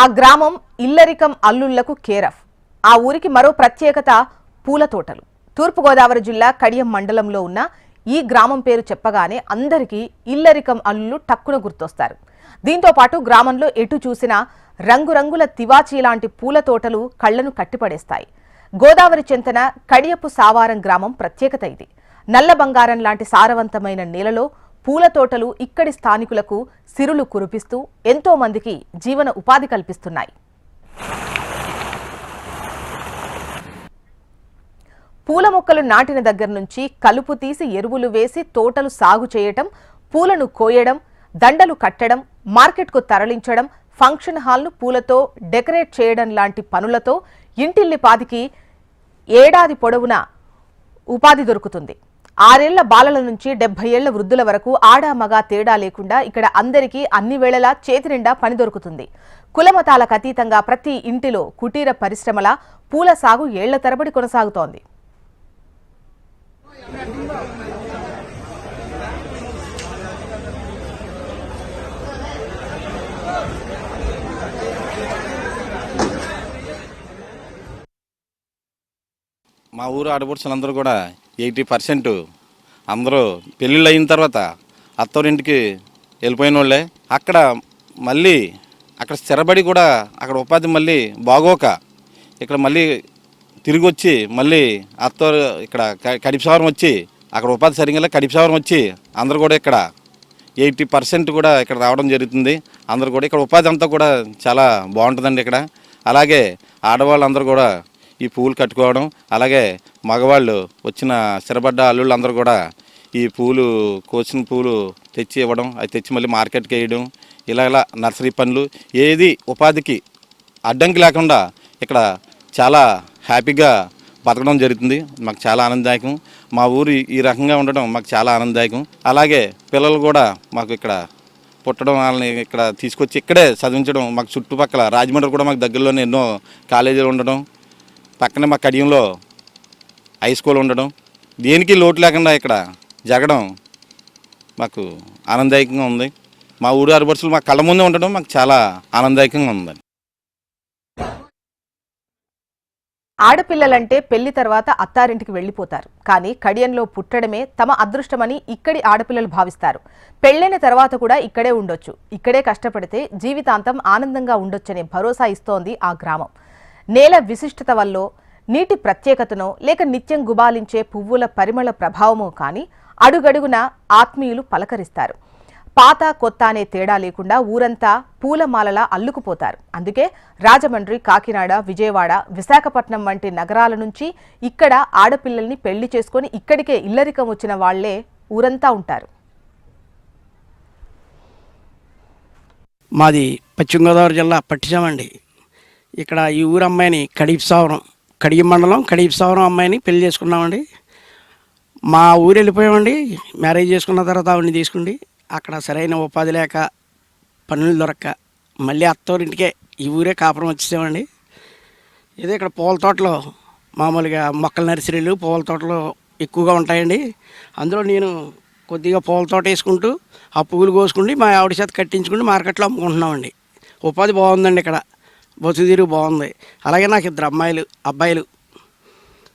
ఆ గ్రామం ఇల్లరికం అల్లుళ్ళకు కేరఫ్. ఆ ఊరికి మరో ప్రత్యేకత పూల తోటలు. తూర్పుగోదావరి జిల్లా కడియం మండలంలో ఉన్న ఈ గ్రామం పేరు చెప్పగానే అందరికీ ఇల్లరికం అల్లులు టక్కున గుర్తొస్తారు. దీంతో పాటు గ్రామంలో ఎటు చూసినా రంగురంగుల తివాచీ లాంటి పూల తోటలు కళ్ళను కట్టిపడేస్తాయి. గోదావరి చెంతన కడియపు సావారం గ్రామం ప్రత్యేకత ఇది. నల్ల బంగారం లాంటి సారవంతమైన నేలలో పూల తోటలు ఇక్కడి స్థానికులకు సిరులు కురిపిస్తూ ఎంతో మందికి జీవన ఉపాధి కల్పిస్తున్నాయి. పూల మొక్కలు నాటిన దగ్గర నుంచి కలుపు తీసి ఎరువులు వేసి తోటలు సాగు చేయటం పూలను కోయడం దండలు కట్టడం మార్కెట్కు తరలించడం ఫంక్షన్ హాల్ను పూలతో డెకరేట్ చేయడం లాంటి పనులతో ఇంటిల్లిపాదికి ఏడాది పొడవునా ఉపాధి దొరుకుతుంది. ఆరేళ్ళ బాలల నుంచి డెబ్బై ఏళ్ళ వృద్ధుల వరకు ఆడ మగ తేడా లేకుండా ఇక్కడ అందరికీ అన్ని వేళలా చేతి నిండా పని దొరుకుతుంది. కులమతాలకు అతీతంగా ప్రతి ఇంటిలో కుటీర పరిశ్రమల పూల సాగు ఏళ్ళ తరబడి కొనసాగుతోంది. మా ఊరు ఆడపడుచులందరూ కూడా ఎయిటీ పర్సెంట్ అందరూ పెళ్ళిళ్ళు అయిన తర్వాత అత్తోరింటికి వెళ్ళిపోయిన వాళ్ళే అక్కడ మళ్ళీ అక్కడ స్థిరపడి కూడా అక్కడ ఉపాధి మళ్ళీ బాగోక ఇక్కడ మళ్ళీ తిరిగి వచ్చి మళ్ళీ అత్తవారు ఇక్కడ క- కడిపిసావరం వచ్చి అక్కడ ఉపాధి సరిగ్గా కడిపిసావరం వచ్చి అందరూ కూడా ఇక్కడ ఎయిటీ పర్సెంట్ కూడా ఇక్కడ రావడం జరుగుతుంది. అందరూ కూడా ఇక్కడ ఉపాధి అంతా కూడా చాలా బాగుంటుందండి ఇక్కడ. అలాగే ఆడవాళ్ళందరూ కూడా ఈ పూలు కట్టుకోవడం అలాగే మగవాళ్ళు వచ్చిన స్థిరపడ్డ అల్లుళ్ళు అందరూ కూడా ఈ పూలు కోసిన పూలు తెచ్చి ఇవ్వడం అవి తెచ్చి మళ్ళీ మార్కెట్కి వేయడం ఇలా ఇలా నర్సరీ పనులు ఏది ఉపాధికి అడ్డంకి లేకుండా ఇక్కడ చాలా హ్యాపీగా బతకడం జరుగుతుంది. మాకు చాలా ఆనందదాయకం. మా ఊరు ఈ- ఈ రకంగా ఉండడం మాకు చాలా ఆనందదాయకం. అలాగే పిల్లలు కూడా మాకు ఇక్కడ పుట్టడం వాళ్ళని ఇక్కడ తీసుకొచ్చి ఇక్కడే చదివించడం మాకు చుట్టుపక్కల రాజమండ్రి కూడా మాకు దగ్గరలోనే ఎన్నో కాలేజీలు ఉండడం పక్కనే మా కడియంలో హై స్కూల్ ఉండడం. దేనికి లోటు లేకుండా ఇక్కడ జరగడం మాకు ఆనందదాయకంగా ఉంది. మా ఊరు ఆరుబడుసులు మా కళ్ళ ముందే ఉండడం మాకు చాలా ఆనందదాయకంగా ఉంది. ఆడపిల్లలంటే పెళ్ళి తర్వాత అత్తారింటికి వెళ్ళిపోతారు కానీ కడియంలో పుట్టడమే తమ అదృష్టమని ఇక్కడి ఆడపిల్లలు భావిస్తారు. పెళ్ళైన తర్వాత కూడా ఇక్కడే ఉండొచ్చు. ఇక్కడే కష్టపడితే జీవితాంతం ఆనందంగా ఉండొచ్చనే భరోసా ఇస్తోంది ఆ గ్రామం. నేల విశిష్టత వల్లో నీటి ప్రత్యేకతనో లేక నిత్యం గుబాలించే పువ్వుల పరిమళ ప్రభావమో కానీ అడుగడుగున ఆత్మీయులు పలకరిస్తారు. పాత కొత్త అనే తేడా లేకుండా ఊరంతా పూలమాలలా అల్లుకుపోతారు. అందుకే రాజమండ్రి కాకినాడ విజయవాడ విశాఖపట్నం వంటి నగరాల నుంచి ఇక్కడ ఆడపిల్లల్ని పెళ్ళి చేసుకొని ఇక్కడికే ఇల్లరికం వచ్చిన వాళ్ళే ఊరంతా ఉంటారు. మాది పశ్చిమ గోదావరి జిల్లా పట్టిసమండి ఇక్కడ ఈ ఊరు అమ్మాయిని కడిపిసావరం కడిగి మండలం కడిపిసావరం అమ్మాయిని పెళ్ళి చేసుకున్నామండి. మా ఊరు వెళ్ళిపోయామండి. మ్యారేజ్ చేసుకున్న తర్వాత ఆవిడని తీసుకుండి అక్కడ సరైన ఉపాధి లేక పనులు దొరక్క మళ్ళీ అత్తవారింటికే ఈ ఊరే కాపురం వచ్చేసామండి. ఇదే ఇక్కడ పూల తోటలో మామూలుగా మొక్కల నర్సరీలు పూల తోటలు ఎక్కువగా ఉంటాయండి. అందులో నేను కొద్దిగా పూల తోట వేసుకుంటూ ఆ పువ్వులు కోసుకుండి మా ఆవిడ చేత కట్టించుకుంటూ మార్కెట్లో అమ్ముకుంటున్నామండి. ఉపాధి బాగుందండి ఇక్కడ. బతుకుదీరు బాగుంది. అలాగే నాకు ఇద్దరు అమ్మాయిలు అబ్బాయిలు.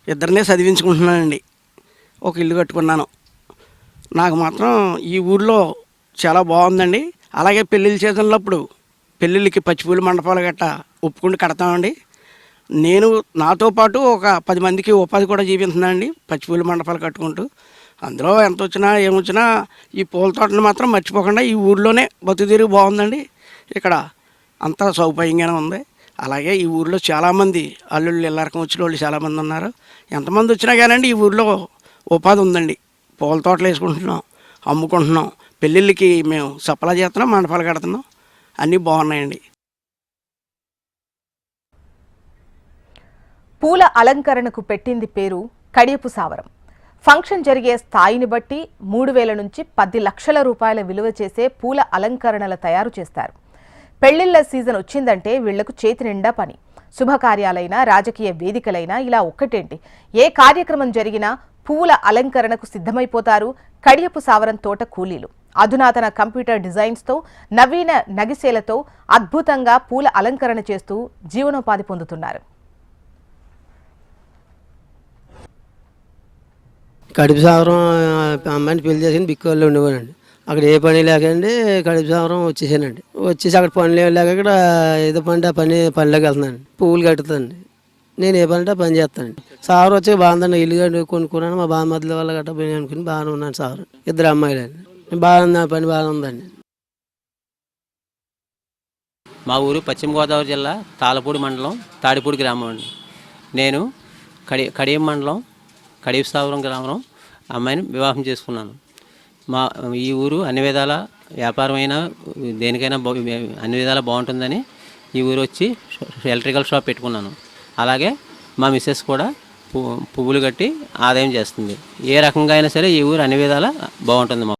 ఇద్దరినే చదివించుకుంటున్నానండి. ఒక ఇల్లు కట్టుకున్నాను. నాకు మాత్రం ఈ ఊర్లో చాలా బాగుందండి. అలాగే పెళ్ళిళ్ళ సీజన్లప్పుడు పెళ్ళిళ్ళకి పచ్చిపూల మండపాలు గట్ట ఒప్పుకుంటూ కడతామండి. నేను నాతో పాటు ఒక పది మందికి ఉపాధి కూడా జీవిస్తున్నానండి పచ్చిపూల మండపాలు కట్టుకుంటూ. అందులో ఎంత వచ్చినా ఏమొచ్చినా ఈ పూల తోటను మాత్రం మర్చిపోకుండా ఈ ఊర్లోనే బతుకుదీరు బాగుందండి. ఇక్కడ అంతా సౌకర్యంగానే ఉంది. అలాగే ఈ ఊర్లో చాలామంది అల్లుళ్ళు ఇల్లరకం వచ్చిన వాళ్ళు చాలామంది ఉన్నారు. ఎంతమంది వచ్చినా కానండి ఈ ఊళ్ళో ఉపాధి ఉందండి. పూల తోటలు వేసుకుంటున్నాం అమ్ముకుంటున్నాం. పెళ్ళిళ్ళకి మేము సప్లై చేస్తున్నాం మండపాలు కడుతున్నాం. అన్నీ బాగున్నాయండి. పూల అలంకరణకు పెట్టింది పేరు కడియపు సావరం. ఫంక్షన్ జరిగే స్థాయిని బట్టి మూడు వేల నుంచి పది లక్షల రూపాయల విలువ చేసే పూల అలంకరణల తయారు చేస్తారు. పెళ్ళిళ్ళ సీజన్ వచ్చిందంటే వీళ్ళకు చేతి నిండా పని. శుభకార్యాలైనా రాజకీయ వేదికలైనా ఇలా ఒక్కటేంటి? ఏ కార్యక్రమం జరిగినా పువ్వుల అలంకరణకు సిద్ధమైపోతారు. కడియపు సావరం తోట కూలీలు. అధునాతన కంప్యూటర్ డిజైన్స్తో నవీన నగిసేలతో అద్భుతంగా పూల అలంకరణ చేస్తూ జీవనోపాధి పొందుతున్నారు. కడుపు సావరం అమ్మాయిని పెళ్ళి చేసి బిక్కోళ్ళు ఉండేవాడండి అక్కడ ఏ పని లేకండి కడుపు సావరం వచ్చేసానండి. వచ్చేసి అక్కడ పనులు ఏమి లేక ఇక్కడ ఏదో పని ఆ పని పనిలోకి వెళ్తున్నాను. పువ్వులు కట్టుతానండి. నేను ఏ పని అంటే పని చేస్తానండి. సార్ వచ్చి బాగుందండి ఇల్లు కట్టి కొనుక్కున్నాను. మా బామ్మద్దుల వల్ల గట్ట పోయి అనుకుని బాగానే ఉన్నాను సార్. ఇద్దరు అమ్మాయిలండి. బాగుంది ఆ పని బాగానే ఉందండి మా ఊరు పశ్చిమ గోదావరి జిల్లా తాళపూడి మండలం తాడిపూడి గ్రామం అండి. నేను కడి కడియం మండలం కడియసాపురం గ్రామం అమ్మాయిని వివాహం చేసుకున్నాను. మా ఈ ఊరు అన్ని విధాల వ్యాపారమైన దేనికైనా అన్ని విధాలా బాగుంటుందని ఈ ఊరు వచ్చి ఎలక్ట్రికల్ షాప్ పెట్టుకున్నాను. అలాగే మా మిస్సెస్ కూడా పువ్వులు కట్టి ఆదాయం చేస్తుంది. ఏ రకంగా అయినా సరే ఈ ఊరు అన్ని విధాలా బాగుంటుంది మాకు.